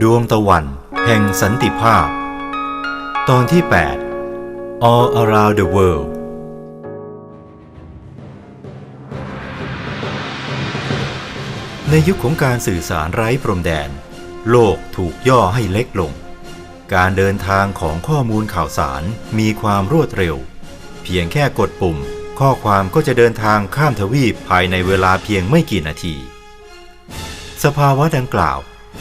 ดวงตะวัน แห่งสันติภาพ ตอนที่ 8 All Around the World ในยุคของการสื่อสารไร้พรมแดน โลกถูกย่อให้เล็กลง การเดินทางของข้อมูลข่าวสารมีความรวดเร็ว เพียงแค่กดปุ่ม ข้อความก็จะเดินทางข้ามทวีปภายในเวลาเพียงไม่กี่นาที สภาวะดังกล่าว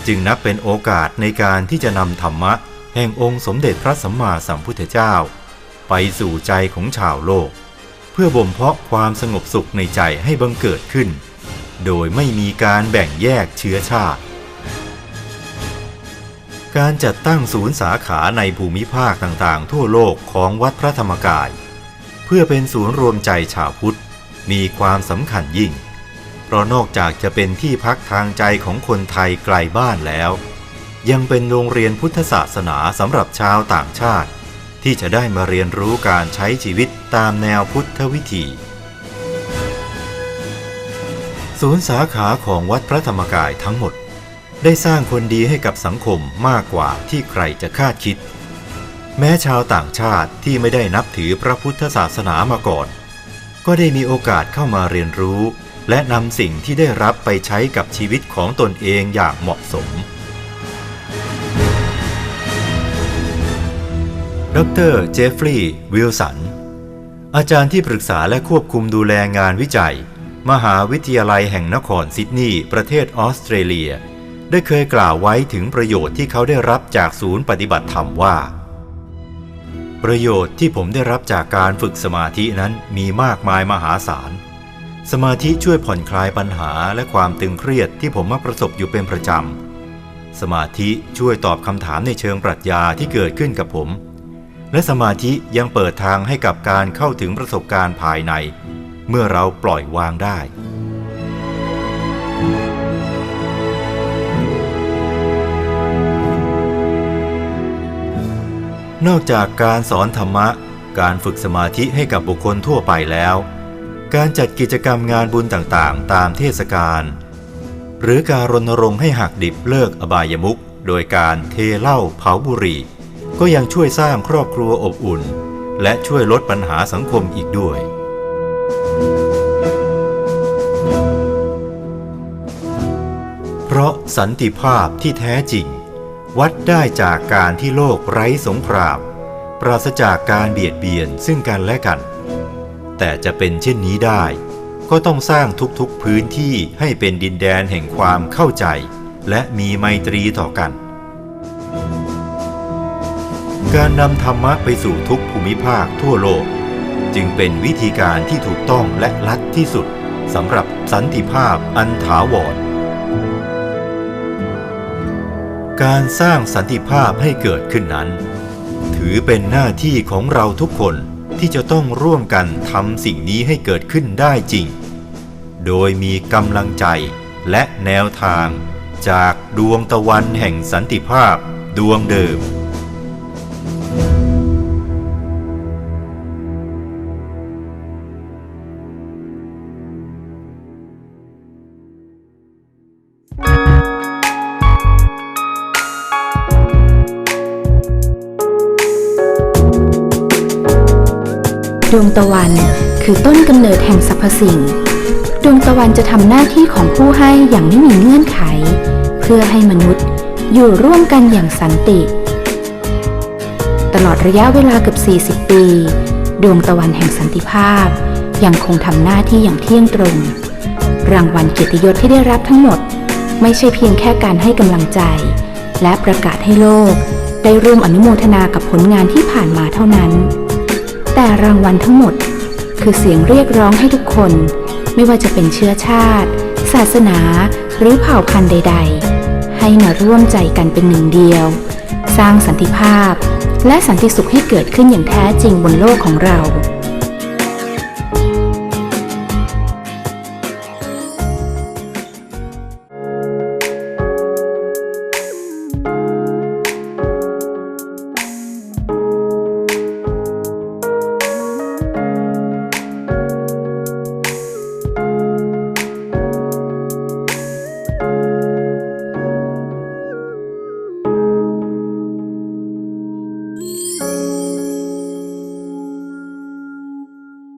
จึงนับเป็นโอกาสในการที่จะนำธรรมะ แห่งองค์สมเด็จพระสัมมาสัมพุทธเจ้า ไปสู่ใจของชาวโลก เพื่อบ่มเพาะความสงบสุขในใจให้บังเกิดขึ้น โดยไม่มีการแบ่งแยกเชื้อชาติ การจัดตั้งศูนย์สาขาในภูมิภาคต่างๆ ทั่วโลกของวัดพระธรรมกาย เพื่อเป็นศูนย์รวมใจชาวพุทธมีความสำคัญยิ่ง ราะนอกจากจะเป็นที่พักทางใจของคนไทยไกลบ้านแล้ว ยังเป็นโรงเรียนพุทธศาสนาสำหรับชาวต่างชาติ ที่จะได้มาเรียนรู้การใช้ชีวิตตามแนวพุทธวิธีศูนย์สาขาของวัดพระธรรมกายทั้งหมด ได้สร้างคนดีให้กับสังคมมากกว่าที่ใครจะคาดคิด แม้ชาวต่างชาติที่ไม่ได้นับถือพระพุทธศาสนามาก่อน ก็ได้มีโอกาสเข้ามาเรียนรู้ และนำสิ่งที่ได้รับไปใช้กับชีวิตของตนเองอย่างเหมาะสม ดรเจฟฟรีย์วิลสัน อาจารย์ที่ปรึกษาและควบคุมดูแลงานวิจัย มหาวิทยาลัยแห่งนครซิดนีย์ประเทศออสเตรเลีย ได้เคยกล่าวไว้ถึงประโยชน์ที่เขาได้รับจากศูนย์ปฏิบัติธรรมว่า ประโยชน์ที่ผมได้รับจากการฝึกสมาธินั้นมีมากมายมหาศาล สมาธิช่วยผ่อนคลายปัญหาและความตึงเครียดที่ผมมักประสบอยู่เป็นประจำ สมาธิช่วยตอบคำถามในเชิงปรัชญาที่เกิดขึ้นกับผม และสมาธิยังเปิดทางให้กับการเข้าถึงประสบการณ์ภายใน เมื่อเราปล่อยวางได้ นอกจากการสอนธรรมะ การฝึกสมาธิให้กับบุคคลทั่วไปแล้ว การจัดกิจกรรมงานบุญต่างๆ ตามเทศกาลหรือการรณรงค์ให้หักดิบเลิกอบายมุขโดยการเทเหล้าเผาบุหรี่ ก็ยังช่วยสร้างครอบครัวอบอุ่น และช่วยลดปัญหาสังคมอีกด้วย เพราะสันติภาพที่แท้จริง วัดได้จากการที่โลกไร้สงคราม ปราศจากการเบียดเบียนซึ่งกันและกัน แต่จะเป็นเช่นนี้ได้ ก็ต้องสร้างทุกๆพื้นที่ให้เป็นดินแดนแห่งความเข้าใจ และมีไมตรีต่อกัน การนำธรรมะไปสู่ทุกภูมิภาคทั่วโลก จึงเป็นวิธีการที่ถูกต้องและลัดที่สุดสำหรับสันติภาพอันถาวรการสร้างสันติภาพให้เกิดขึ้นนั้น ถือเป็นหน้าที่ของเราทุกคน ที่จะต้องร่วมกันทำสิ่งนี้ให้เกิดขึ้นได้จริง โดยมีกำลังใจและแนวทางจากดวงตะวันแห่งสันติภาพดวงเดิม ดวงตะวันคือต้นกำเนิดแห่งสรรพสิ่ง ดวงตะวันจะทำหน้าที่ของผู้ให้อย่างไม่มีเงื่อนไข เพื่อให้มนุษย์อยู่ร่วมกันอย่างสันติ ตลอดระยะเวลาเกือบ 40 ปี ดวงตะวันแห่งสันติภาพ ยังคงทำหน้าที่อย่างเที่ยงตรง รางวัลเกียรติยศที่ได้รับทั้งหมด ไม่ใช่เพียงแค่การให้กำลังใจ และประกาศให้โลก ได้ร่วมอนุโมทนากับผลงานที่ผ่านมาเท่านั้น แต่รางวัลทั้งหมด คือเสียงเรียกร้องให้ทุกคน ไม่ว่าจะเป็นเชื้อชาติ ศาสนา หรือเผ่าพันธุ์ใด ๆ ให้มาร่วมใจกันเป็นหนึ่งเดียว สร้างสันติภาพ และสันติสุขให้เกิดขึ้นอย่างแท้จริงบนโลกของเรา